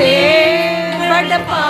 தேவடப்பா